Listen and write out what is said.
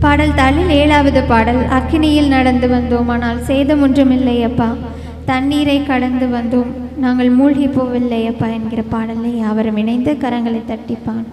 பாடல் தாளில் ஏழாவது பாடல் அக்கினியில் நடந்து வந்தோம் ஆனால் சேதம் ஒன்றுமில்லை அப்பா. தண்ணீரை கடந்து வந்தோம். நாங்கள் மூழ்கி போவில்லை அப்பா என்கிற பாடலை அவரும் இணைந்து கரங்களை தட்டிப்பான்.